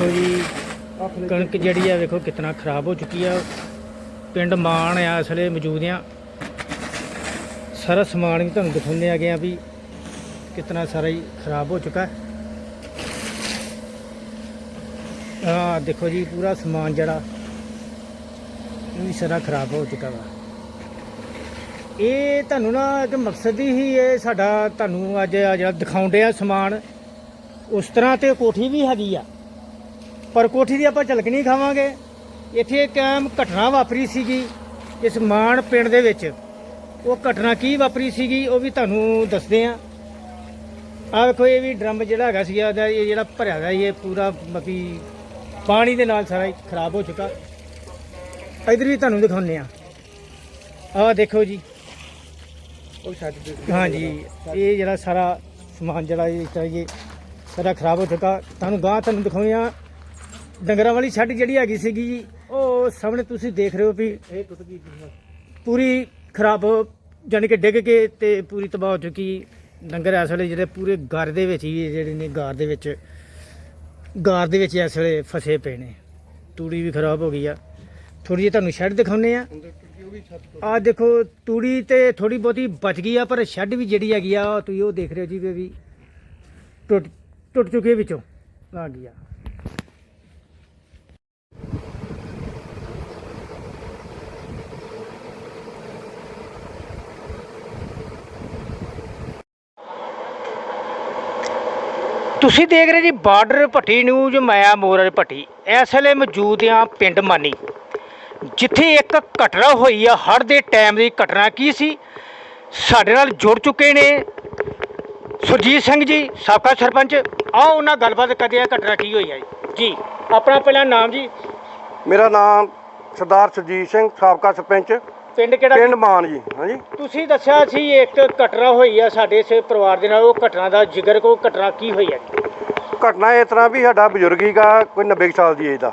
ਦੇਖੋ ਜੀ, ਕਣਕ ਜਿਹੜੀ ਆ ਵੇਖੋ ਕਿਤਨਾ ਖਰਾਬ ਹੋ ਚੁੱਕੀ ਆ। ਪਿੰਡ ਮਾਨ ਆ ਇਸ ਵੇਲੇ ਮੌਜੂਦ ਆ। ਸਾਰਾ ਸਮਾਨ ਵੀ ਤੁਹਾਨੂੰ ਦਿਖਾਉਂਦੇ ਆ ਗਏ ਆ ਵੀ ਕਿਤਨਾ ਸਾਰਾ ਹੀ ਖਰਾਬ ਹੋ ਚੁੱਕਾ। ਹੈ ਆ ਦੇਖੋ ਜੀ, ਪੂਰਾ ਸਮਾਨ ਜਿਹੜਾ, ਇਹ ਵੀ ਸਾਰਾ ਖਰਾਬ ਹੋ ਚੁੱਕਾ ਵਾ। ਇਹ ਤੁਹਾਨੂੰ ਨਾ ਇੱਕ ਮਕਸਦ ਹੀ ਇਹ ਸਾਡਾ ਤੁਹਾਨੂੰ ਅੱਜ ਜਿਹੜਾ ਦਿਖਾਉਂਦੇ ਆ ਸਮਾਨ, ਉਸ ਤਰ੍ਹਾਂ ਤੇ ਕੋਠੀ ਵੀ ਹੈਗੀ ਆ। ਪਰ ਕੋਠੀ ਦੀ ਆਪਾਂ ਝਲਕ ਨਹੀਂ ਖਾਵਾਂਗੇ। ਇੱਥੇ ਇੱਕ ਅਹਿਮ ਘਟਨਾ ਵਾਪਰੀ ਸੀਗੀ ਇਸ ਮਾਨ ਪਿੰਡ ਦੇ ਵਿੱਚ। ਉਹ ਘਟਨਾ ਕੀ ਵਾਪਰੀ ਸੀਗੀ ਉਹ ਵੀ ਤੁਹਾਨੂੰ ਦੱਸਦੇ ਆ। ਆ ਵੇਖੋ ਇਹ ਵੀ ਡਰਮ ਜਿਹੜਾ ਹੈਗਾ ਸੀ ਇਹਦਾ ਇਹ ਜਿਹੜਾ ਭਰਿਆ ਦਾ ਇਹ ਪੂਰਾ ਮਤੀ ਪਾਣੀ ਦੇ ਨਾਲ ਸਾਰਾ ਹੀ ਖਰਾਬ ਹੋ ਚੁੱਕਾ। ਇਧਰ ਵੀ ਤੁਹਾਨੂੰ ਦਿਖਾਉਂਦੇ ਆ। ਆਹ ਦੇਖੋ ਜੀ। ਉਹ ਛੱਡ ਦੇ ਹਾਂਜੀ ਇਹ ਜਿਹੜਾ ਸਾਰਾ ਸਮਾਨ ਜਿਹੜਾ ਇਹ ਸਾਰਾ ਖਰਾਬ ਹੋ ਚੁੱਕਾ। ਤੁਹਾਨੂੰ ਗਾਂ ਤੁਹਾਨੂੰ ਦਿਖਾਉਂਦੇ ਆ। ਡੰਗਰਾਂ ਵਾਲੀ ਛੱਡ ਜਿਹੜੀ ਹੈਗੀ ਸੀਗੀ ਜੀ ਉਹ ਸਾਹਮਣੇ ਤੁਸੀਂ ਦੇਖ ਰਹੇ ਹੋ ਵੀ ਇਹ ਟੁੱਟ ਗਈ ਜੀ ਪੂਰੀ ਖਰਾਬ ਜਾਣੀ ਕਿ ਡਿੱਗ ਕੇ ਤੇ ਪੂਰੀ ਤਬਾਹ ਹੋ ਚੁੱਕੀ ਡੰਗਰ ਇਸ ਵੇਲੇ ਜਿਹੜੇ ਪੂਰੇ ਗਾਰ ਦੇ ਵਿੱਚ ਹੀ ਜਿਹੜੇ ਨੇ ਗਾਰ ਦੇ ਵਿੱਚ ਗਾਰ ਦੇ ਵਿੱਚ ਇਸ ਵੇਲੇ ਫਸੇ ਪਏ ਨੇ। ਤੂੜੀ ਵੀ ਖਰਾਬ ਹੋ ਗਈ ਆ। ਥੋੜੀ ਜਿਹੀ ਤੁਹਾਨੂੰ ਸ਼ੈੱਡ ਦਿਖਾਉਂਦੇ ਆ ਆ ਦੇਖੋ ਤੂੜੀ ਤੇ ਥੋੜੀ ਬਹੁਤੀ ਬਚ ਗਈ ਆ ਪਰ ਸ਼ੈੱਡ ਵੀ ਜਿਹੜੀ ਹੈਗੀ ਆ ਤੁਸੀਂ ਉਹ ਦੇਖ ਰਹੇ ਹੋ ਜੀ ਵੀ ਟੁੱਟ ਟੁੱਟ ਚੁੱਕੀ ਵਿੱਚੋਂ। ਆ ਗਈ ਆ। ਤੁਸੀਂ ਦੇਖ ਰਹੇ ਜੀ ਬਾਰਡਰ ਭੱਟੀ ਨਿਊਜ਼ ਮਾਇਆ ਮੋਰਜ ਭੱਟੀ। ਇਸ ਵੇਲੇ ਮੌਜੂਦ ਹਾਂ ਪਿੰਡ ਮਾਨੀ। ਜਿੱਥੇ ਇੱਕ ਘਟਨਾ ਹੋਈ ਆ, ਹੜ੍ਹ ਦੇ ਟਾਈਮ ਦੀ ਘਟਨਾ ਕੀ ਸੀ? ਸਾਡੇ ਨਾਲ ਜੁੜ ਚੁੱਕੇ ਨੇ ਸੁਰਜੀਤ ਸਿੰਘ ਜੀ, ਸਾਬਕਾ ਸਰਪੰਚ। ਆਓ ਉਹਨਾਂ ਗੱਲਬਾਤ ਕਰਦੇ ਆ ਘਟਨਾ ਕੀ ਹੋਈ ਆ ਜੀ। ਜੀ, ਆਪਣਾ ਪਹਿਲਾਂ ਨਾਮ ਜੀ। ਮੇਰਾ ਨਾਮ ਸਰਦਾਰ ਸੁਰਜੀਤ ਸਿੰਘ, ਸਾਬਕਾ ਸਰਪੰਚ। ਪਿੰਡ ਕਿਹੜਾ ਪਿੰਡ ਮਾਨ ਜੀ ਹਾਂਜੀ। ਤੁਸੀਂ ਦੱਸਿਆ ਸੀ ਇੱਕ ਘਟਨਾ ਹੋਈ ਆ ਸਾਡੇ ਇਸ ਪਰਿਵਾਰ ਦੇ ਨਾਲ ਉਹ ਘਟਨਾ ਦਾ ਜ਼ਿਕਰ ਕੋ ਘਟਨਾ ਕੀ ਹੋਈ ਜੀ? ਘਟਨਾ ਇਸ ਤਰ੍ਹਾਂ ਵੀ ਸਾਡਾ ਬਜ਼ੁਰਗ ਹੀਗਾ ਕੋਈ 90 ਕੁ ਸਾਲ ਦੀ ਏਜ ਦਾ।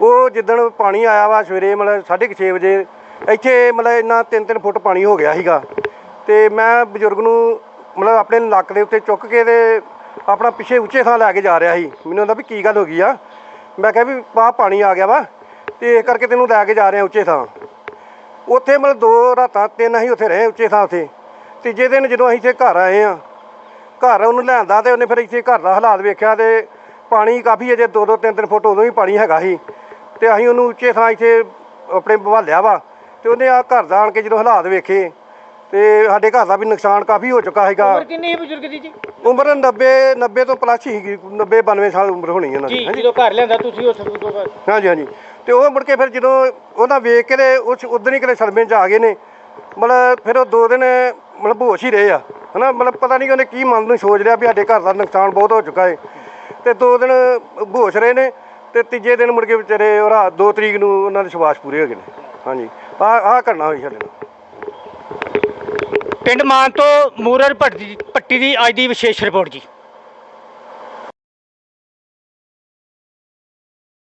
ਉਹ ਜਿੱਦਣ ਪਾਣੀ ਆਇਆ ਵਾ ਸਵੇਰੇ ਮਤਲਬ 6:30 ਵਜੇ ਇੱਥੇ ਮਤਲਬ ਇੰਨਾ 3-3 ਫੁੱਟ ਪਾਣੀ ਹੋ ਗਿਆ ਸੀਗਾ। ਤੇ ਮੈਂ ਬਜ਼ੁਰਗ ਨੂੰ ਮਤਲਬ ਆਪਣੇ ਲੱਕ ਦੇ ਉੱਤੇ ਚੁੱਕ ਕੇ ਤੇ ਆਪਣਾ ਪਿੱਛੇ ਉੱਚੇ ਥਾਂ ਲੈ ਕੇ ਜਾ ਰਿਹਾ ਸੀ। ਮੈਨੂੰ ਕਹਿੰਦਾ ਵੀ ਕੀ ਗੱਲ ਹੋ ਗਈ ਆ। ਮੈਂ ਕਿਹਾ ਵੀ ਪਾ ਪਾਣੀ ਆ ਗਿਆ ਵਾ ਤੇ ਇਸ ਕਰਕੇ ਤੈਨੂੰ ਲੈ ਕੇ ਜਾ ਰਿਹਾ ਉੱਚੇ ਥਾਂ। ਉੱਥੇ ਮਤਲਬ ਦੋ ਰਾਤਾਂ ਤਿੰਨ ਅਸੀਂ ਉੱਥੇ ਰਹੇ ਉੱਚੇ ਥਾਂ ਉੱਥੇ। ਤੀਜੇ ਦਿਨ ਜਦੋਂ ਅਸੀਂ ਇੱਥੇ ਘਰ ਆਏ ਆ ਘਰ ਉਹਨੂੰ ਲਿਆਂਦਾ ਤੇ ਉਹਨੇ ਫਿਰ ਇੱਥੇ ਘਰ ਦਾ ਹਾਲਾਤ ਵੇਖਿਆ ਤੇ ਪਾਣੀ ਕਾਫੀ ਅਜੇ 2-2 3-3 ਫੁੱਟ ਉਦੋਂ ਹੀ ਪਾਣੀ ਹੈਗਾ ਸੀ। ਤੇ ਅਸੀਂ ਉਹਨੂੰ ਉੱਚੇ ਥਾਂ ਇੱਥੇ ਆਪਣੇ ਬਵਾਲਿਆ ਵਾ ਤੇ ਉਹਨੇ ਆ ਘਰ ਦਾ ਆਣ ਕੇ ਜਦੋਂ ਹਾਲਾਤ ਵੇਖੇ ਤੇ ਸਾਡੇ ਘਰ ਦਾ ਵੀ ਨੁਕਸਾਨ ਕਾਫੀ ਹੋ ਚੁੱਕਾ ਹੈਗਾ ਉਮਰ ਕਿੰਨੀ ਹੈ ਬਜ਼ੁਰਗ ਦੀ ਜੀ? ਉਮਰ 90 90 ਤੋਂ ਪਲੱਸ ਹੀ 90 92 ਸਾਲ ਉਮਰ ਹੋਣੀ ਇਹਨਾਂ ਜੀ ਦੀ ਹਾਂਜੀ। ਜਦੋਂ ਘਰ ਲਿਆਂਦਾ ਤੁਸੀਂ ਉਸ ਤੋਂ ਬਾਅਦ? ਹਾਂਜੀ ਹਾਂਜੀ। ਤੇ ਉਹ ਮੁੜ ਕੇ ਫਿਰ ਜਦੋਂ ਉਹਨਾਂ ਵੇਖ ਕੇ ਤੇ ਉਸ ਉਦੋਂ ਹੀ ਕਿਤੇ ਸਦਮੇ 'ਚ ਆ ਗਏ ਨੇ, ਮਤਲਬ ਫਿਰ ਉਹ ਦੋ ਦਿਨ ਮਤਲਬ ਬੋਸ਼ ਹੀ ਰਹੇ ਆ, ਹਨਾ? ਮਤਲਬ ਪਤਾ ਨਹੀਂ ਕਿ ਉਹਨੇ ਕੀ ਮਨ ਨੂੰ ਸੋਚ ਲਿਆ ਵੀ ਸਾਡੇ ਘਰ ਦਾ ਨੁਕਸਾਨ ਬਹੁਤ ਹੋ ਚੁੱਕਾ ਹੈ ਤੇ ਦੋ ਦਿਨ ਬੋਸ਼ ਰਹੇ ਨੇ ਤੇ ਤੀਜੇ ਦਿਨ ਮੁੜ ਕੇ ਵਿਚਾਰੇ ਉਹ ਰਾਤ 2 ਤਰੀਕ ਨੂੰ ਉਹਨਾਂ ਦੇ ਸ਼ਵਾਸ ਪੂਰੇ ਹੋ ਗਏ ਨੇ। ਹਾਂਜੀ। ਆ ਆਹ ਘਟਨਾ ਹੋਈ ਸਾਡੇ ਨਾਲ। ਪਿੰਡ ਮਾਨ ਤੋਂ ਮੂਰਰ ਭੱਟੀ ਭੱਟੀ ਦੀ ਅੱਜ ਦੀ ਵਿਸ਼ੇਸ਼ ਰਿਪੋਰਟ ਜੀ।